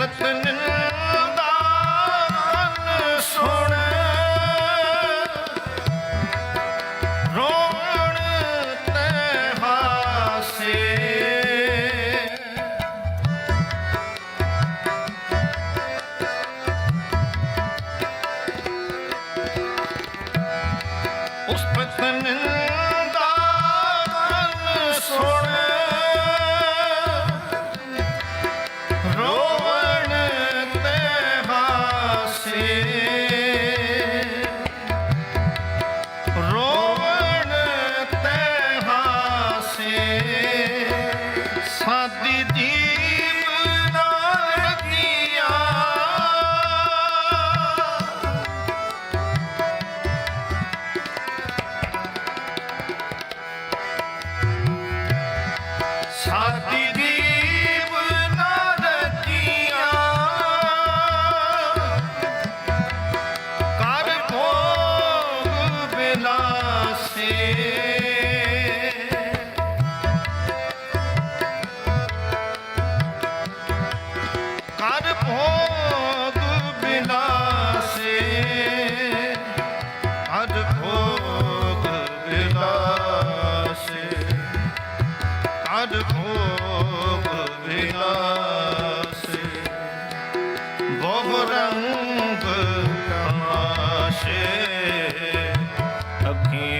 Let's then ਹਰ ਭੋਗ ਵਿਲਾਸੇ ਬਹੁ ਰੰਗ ਤਮਾਸ਼ੇ ਅੱਖੀ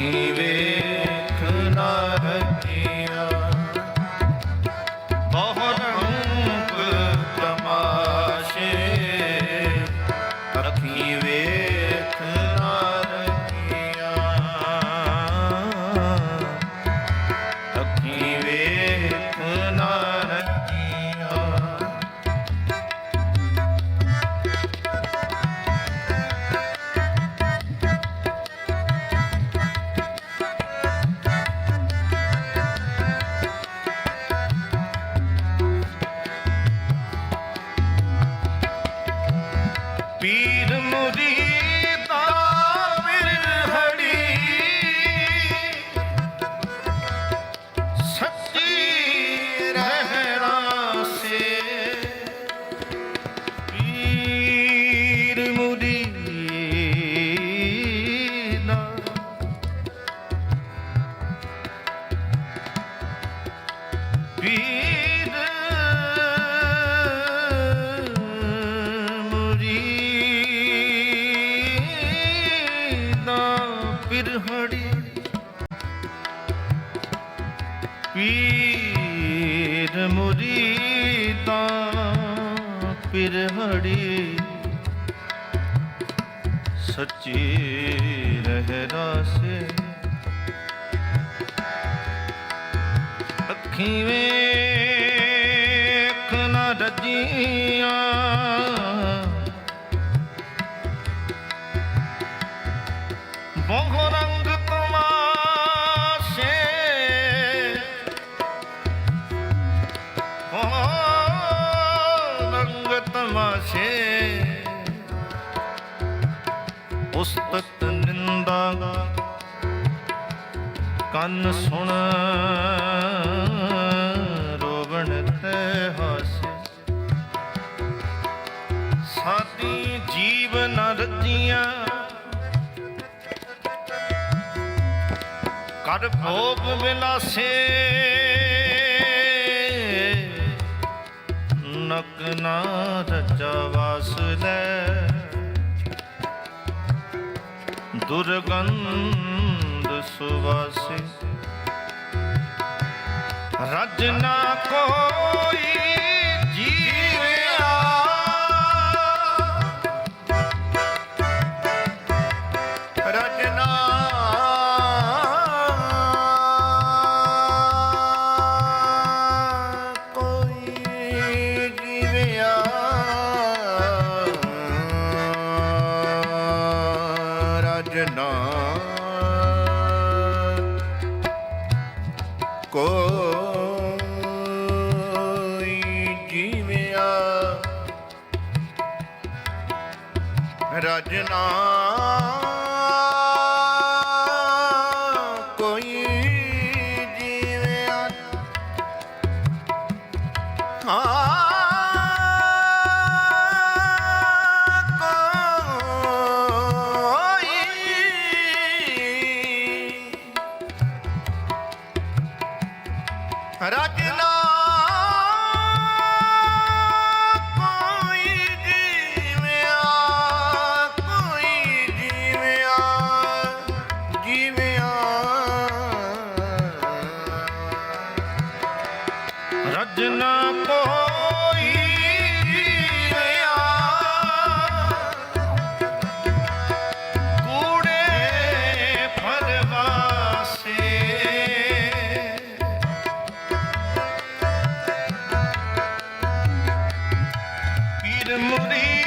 ਅੱਖੀ ਵੇਖ ਨਾ ਪੀਰ ਮੁਰੀਦਾ ਪਿਰਹੜੀ ਪੀਰ ਮੁਰੀਦਾ ਪਿਰਹੜੀ ਸੱਚੀ ਰਹਿ ਰਾਸੇ ਅੱਖੀਂ ਵੇਖ ਨਾ ਰੱਜੀਆਂ। ਬਹੁ ਰੰਗ ਤਮਾਸ਼ੇ। ਬਹੁ ਰੰਗ ਤਮਾਸ਼ੇ। ਉਸਤਤ ਨਿੰਦਾ ਕੰਨ ਸੁਣ। ਸਾਡੀ ਜੀਵਨ ਰਜੀਆਂ। ਕਰ ਭੋਗ ਵਿਲਾਸੇ ਨਕ ਨਾ ਰਚਾ ਵਾਸ ਲੈ। ਦੁਰਗੰਧ ਸੁਵਾਸੇ। ਰਜਨਾ ਕੋਈ ਕੋਈ ਜੀਵਿਆ। ਰਜਨਾ ਕੋਈ ਜੀਵਿਆ। ਕੋਈ believe.